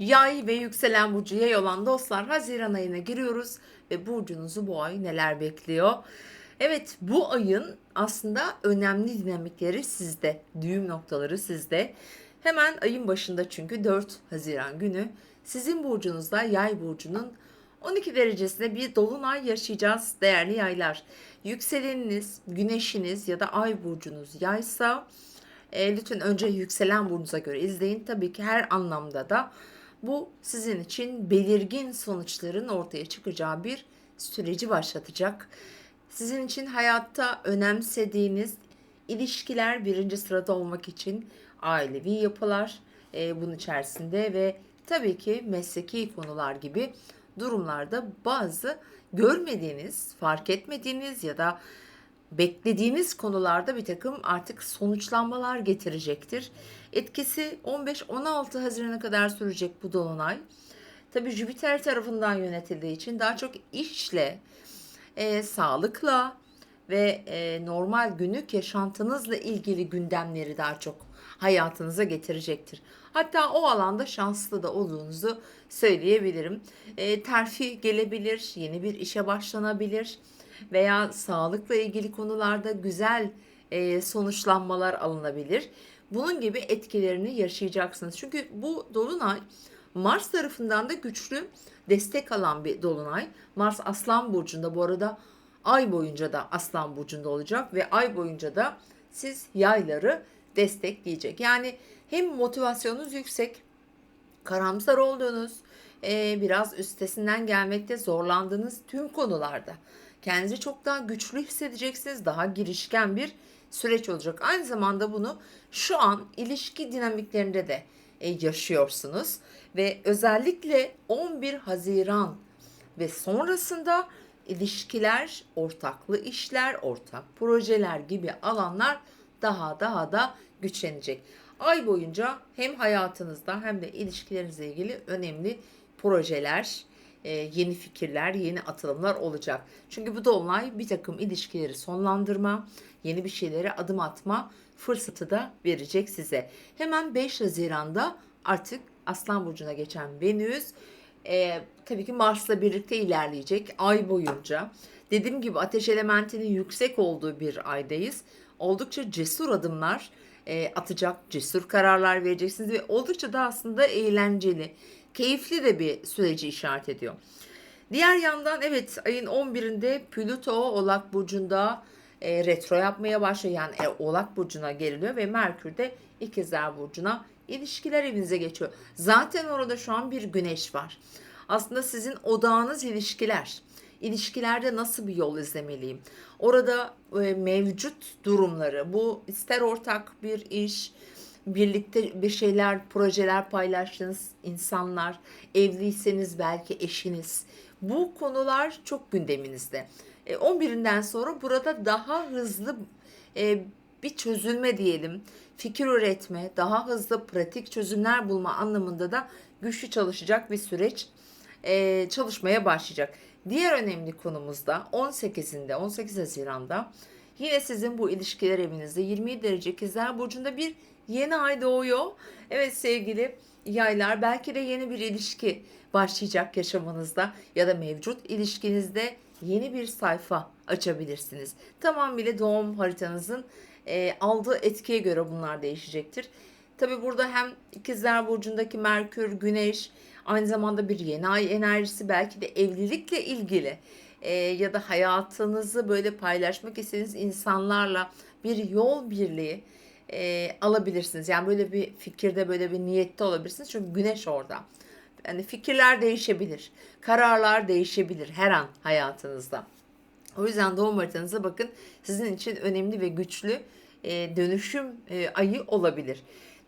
Yay ve yükselen burcu yay olan dostlar Haziran ayına giriyoruz ve burcunuzu bu ay neler bekliyor? Evet bu ayın aslında önemli dinamikleri sizde. Düğüm noktaları sizde. Hemen ayın başında çünkü 4 Haziran günü sizin burcunuzda yay burcunun 12 derecesinde bir dolunay yaşayacağız değerli yaylar. Yükseleniniz, güneşiniz ya da ay burcunuz yaysa e, lütfen önce yükselen burcunuza göre izleyin. Tabii ki her anlamda da bu sizin için belirgin sonuçların ortaya çıkacağı bir süreci başlatacak. Sizin için hayatta önemsediğiniz ilişkiler birinci sırada olmak için ailevi yapılar e, bunun içerisinde ve tabii ki mesleki konular gibi durumlarda bazı görmediğiniz, fark etmediğiniz ya da beklediğiniz konularda bir takım artık sonuçlanmalar getirecektir. Etkisi 15-16 Haziran'a kadar sürecek bu dolunay. Tabii Jüpiter tarafından yönetildiği için daha çok işle, e, sağlıkla ve e, normal günlük yaşantınızla ilgili gündemleri daha çok hayatınıza getirecektir. Hatta o alanda şanslı da olduğunuzu söyleyebilirim. E, terfi gelebilir, yeni bir işe başlanabilir veya sağlıkla ilgili konularda güzel e, sonuçlanmalar alınabilir. Bunun gibi etkilerini yaşayacaksınız. Çünkü bu dolunay Mars tarafından da güçlü destek alan bir dolunay. Mars Aslan burcunda bu arada ay boyunca da Aslan burcunda olacak ve ay boyunca da siz yayları destekleyecek. Yani hem motivasyonunuz yüksek, karamsar olduğunuz, e, biraz üstesinden gelmekte zorlandığınız tüm konularda kendinizi çok daha güçlü hissedeceksiniz. Daha girişken bir süreç olacak. Aynı zamanda bunu şu an ilişki dinamiklerinde de e, yaşıyorsunuz ve özellikle 11 Haziran ve sonrasında ilişkiler, ortaklı işler, ortak projeler gibi alanlar daha daha da güçlenecek. Ay boyunca hem hayatınızda hem de ilişkilerinizle ilgili önemli projeler, e, yeni fikirler, yeni atılımlar olacak. Çünkü bu dolunay bir takım ilişkileri sonlandırma, yeni bir şeylere adım atma fırsatı da verecek size. Hemen 5 Haziran'da artık Aslan Burcu'na geçen Venüs e, tabii ki Mars'la birlikte ilerleyecek ay boyunca. Dediğim gibi ateş elementinin yüksek olduğu bir aydayız. Oldukça cesur adımlar e, atacak, cesur kararlar vereceksiniz ve oldukça da aslında eğlenceli, keyifli de bir süreci işaret ediyor. Diğer yandan evet ayın 11'inde Plüto Oğlak Burcu'nda e, retro yapmaya başlıyor. Yani e, Oğlak Burcu'na geriliyor ve Merkür de İkizler Burcu'na ilişkiler evinize geçiyor. Zaten orada şu an bir güneş var. Aslında sizin odağınız ilişkiler. İlişkilerde nasıl bir yol izlemeliyim? Orada e, mevcut durumları, bu ister ortak bir iş, birlikte bir şeyler, projeler paylaştığınız insanlar, evliyseniz belki eşiniz. Bu konular çok gündeminizde. E, 11'inden sonra burada daha hızlı e, bir çözülme diyelim, fikir üretme, daha hızlı pratik çözümler bulma anlamında da güçlü çalışacak bir süreç e, çalışmaya başlayacak. Diğer önemli konumuz da 18'inde, 18 Haziran'da yine sizin bu ilişkiler evinizde 27 derece ikizler burcunda bir yeni ay doğuyor. Evet sevgili yaylar belki de yeni bir ilişki başlayacak yaşamınızda ya da mevcut ilişkinizde yeni bir sayfa açabilirsiniz. Tamamıyla doğum haritanızın e, aldığı etkiye göre bunlar değişecektir. Tabi burada hem ikizler burcundaki Merkür, Güneş, aynı zamanda bir yeni ay enerjisi belki de evlilikle ilgili e, ya da hayatınızı böyle paylaşmak istediğiniz insanlarla bir yol birliği e, alabilirsiniz. Yani böyle bir fikirde böyle bir niyette olabilirsiniz. Çünkü güneş orada. Yani fikirler değişebilir. Kararlar değişebilir her an hayatınızda. O yüzden doğum haritanıza bakın. Sizin için önemli ve güçlü e, dönüşüm e, ayı olabilir.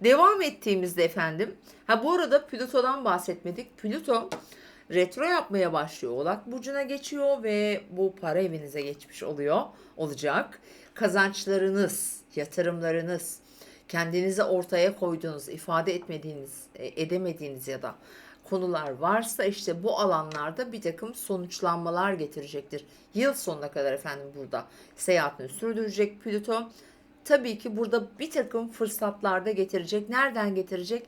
Devam ettiğimizde efendim, ha bu arada Plüto'dan bahsetmedik. Plüto retro yapmaya başlıyor. Oğlak burcuna geçiyor ve bu para evinize geçmiş oluyor, olacak. Kazançlarınız, yatırımlarınız, kendinizi ortaya koyduğunuz, ifade etmediğiniz, e, edemediğiniz ya da konular varsa işte bu alanlarda bir takım sonuçlanmalar getirecektir. Yıl sonuna kadar efendim burada seyahatini sürdürecek Plüto. Tabii ki burada bir takım fırsatlarda getirecek. Nereden getirecek?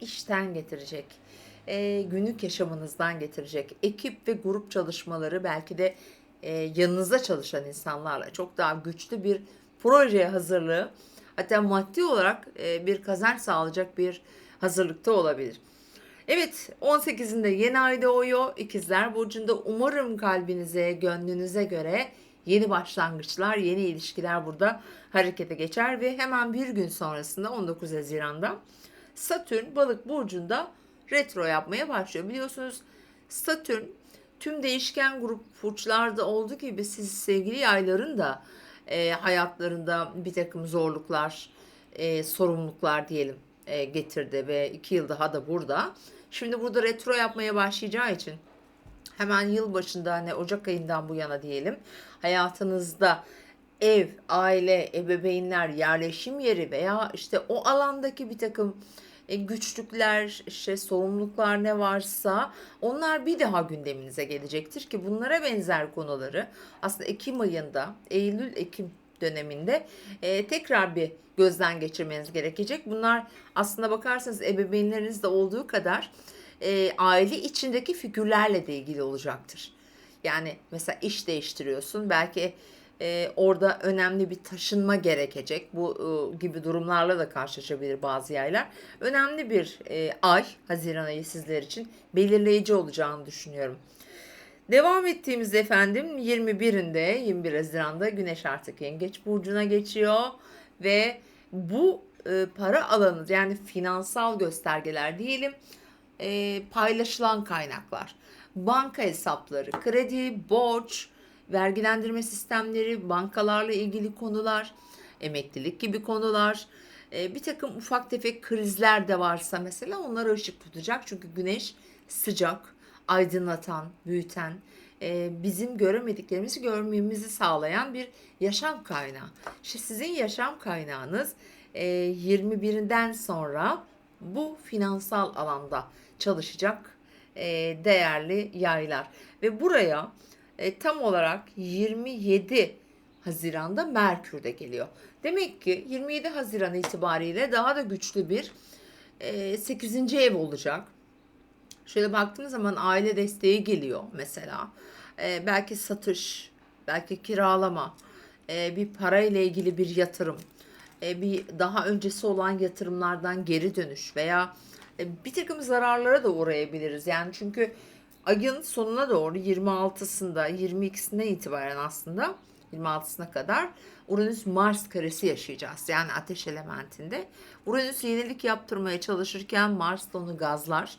İşten getirecek. e, günlük yaşamınızdan getirecek. Ekip ve grup çalışmaları belki de e, yanınızda çalışan insanlarla çok daha güçlü bir projeye hazırlığı hatta maddi olarak e, bir kazanç sağlayacak bir hazırlıkta olabilir. Evet 18'inde yeni ay doğuyor. İkizler Burcu'nda umarım kalbinize, gönlünüze göre yeni başlangıçlar, yeni ilişkiler burada harekete geçer ve hemen bir gün sonrasında 19 Haziran'da Satürn balık burcunda retro yapmaya başlıyor. Biliyorsunuz Satürn tüm değişken grup burçlarda olduğu gibi siz sevgili yayların da e, hayatlarında bir takım zorluklar, e, sorumluluklar diyelim e, getirdi ve iki yıl daha da burada. Şimdi burada retro yapmaya başlayacağı için hemen yıl başında hani Ocak ayından bu yana diyelim hayatınızda ev, aile, ebeveynler, yerleşim yeri veya işte o alandaki bir takım güçlükler, işte sorumluluklar ne varsa onlar bir daha gündeminize gelecektir ki bunlara benzer konuları aslında Ekim ayında, Eylül-Ekim döneminde e, tekrar bir gözden geçirmeniz gerekecek. Bunlar aslında bakarsanız ebeveynlerinizde olduğu kadar e, aile içindeki figürlerle de ilgili olacaktır. Yani mesela iş değiştiriyorsun. Belki e, orada önemli bir taşınma gerekecek. Bu e, gibi durumlarla da karşılaşabilir bazı yaylar. Önemli bir e, ay, Haziran ayı sizler için belirleyici olacağını düşünüyorum. Devam ettiğimizde efendim 21'inde 21 Haziran'da Güneş artık Yengeç burcuna geçiyor ve bu e, para alanı yani finansal göstergeler diyelim e, paylaşılan kaynaklar, banka hesapları, kredi, borç, vergilendirme sistemleri, bankalarla ilgili konular, emeklilik gibi konular, e, bir takım ufak tefek krizler de varsa mesela onlara ışık tutacak. Çünkü güneş sıcak, aydınlatan, büyüten, e, bizim göremediklerimizi görmemizi sağlayan bir yaşam kaynağı. İşte sizin yaşam kaynağınız e, 21'inden sonra bu finansal alanda çalışacak e, değerli yaylar. Ve buraya e, tam olarak 27 Haziran'da Merkür de geliyor. Demek ki 27 Haziran itibariyle daha da güçlü bir e, 8. ev olacak. Şöyle baktığınız zaman aile desteği geliyor mesela. E, belki satış, belki kiralama, e, bir para ile ilgili bir yatırım, e, bir daha öncesi olan yatırımlardan geri dönüş veya e, bir takım zararlara da uğrayabiliriz. Yani çünkü ayın sonuna doğru 26'sında 22'sinden itibaren aslında 26'sına kadar Uranüs Mars karesi yaşayacağız. Yani ateş elementinde. Uranüs yenilik yaptırmaya çalışırken Mars da onu gazlar.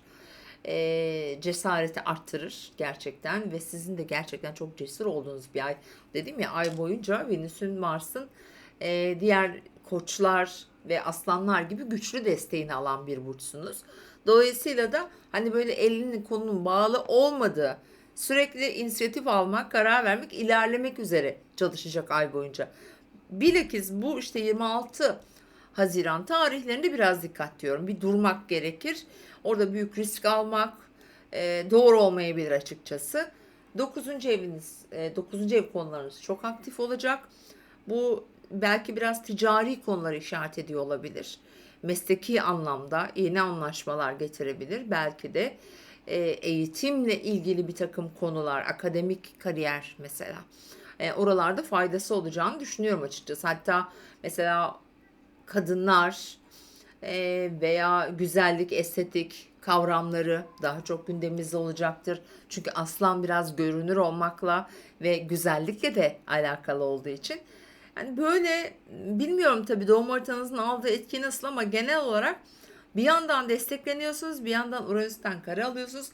E, cesareti arttırır gerçekten ve sizin de gerçekten çok cesur olduğunuz bir ay. Dedim ya ay boyunca Venüs'ün Mars'ın e, diğer koçlar ve aslanlar gibi güçlü desteğini alan bir burçsunuz. Dolayısıyla da hani böyle elinin kolunun bağlı olmadığı, sürekli inisiyatif almak, karar vermek, ilerlemek üzere çalışacak ay boyunca. Bilakis bu işte 26 Haziran tarihlerinde biraz dikkat diyorum. Bir durmak gerekir. Orada büyük risk almak e, doğru olmayabilir açıkçası. 9. eviniz, 9. ev konularınız çok aktif olacak. Bu belki biraz ticari konuları işaret ediyor olabilir. Mesleki anlamda yeni anlaşmalar getirebilir. Belki de e, eğitimle ilgili bir takım konular, akademik kariyer mesela. E, oralarda faydası olacağını düşünüyorum açıkçası. Hatta mesela kadınlar e, veya güzellik, estetik kavramları daha çok gündemimizde olacaktır. Çünkü aslan biraz görünür olmakla ve güzellikle de alakalı olduğu için yani böyle bilmiyorum tabii doğum haritanızın aldığı etki nasıl ama genel olarak bir yandan destekleniyorsunuz bir yandan Uranüs'ten kare alıyorsunuz.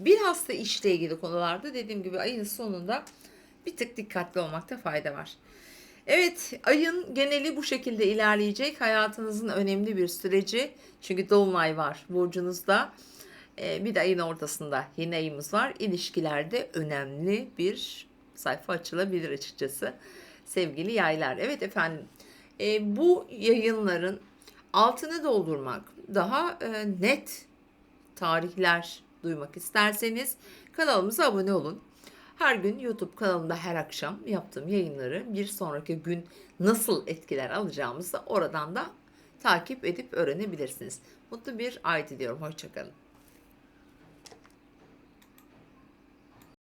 Bilhassa işle ilgili konularda dediğim gibi ayın sonunda bir tık dikkatli olmakta fayda var. Evet ayın geneli bu şekilde ilerleyecek. Hayatınızın önemli bir süreci. Çünkü dolunay var burcunuzda. Ee, bir de ayın ortasında yeni ayımız var. İlişkilerde önemli bir sayfa açılabilir açıkçası sevgili yaylar. Evet efendim e, bu yayınların altını doldurmak, daha e, net tarihler duymak isterseniz kanalımıza abone olun. Her gün YouTube kanalımda her akşam yaptığım yayınları bir sonraki gün nasıl etkiler alacağımızı oradan da takip edip öğrenebilirsiniz. Mutlu bir ay diliyorum. Hoşçakalın.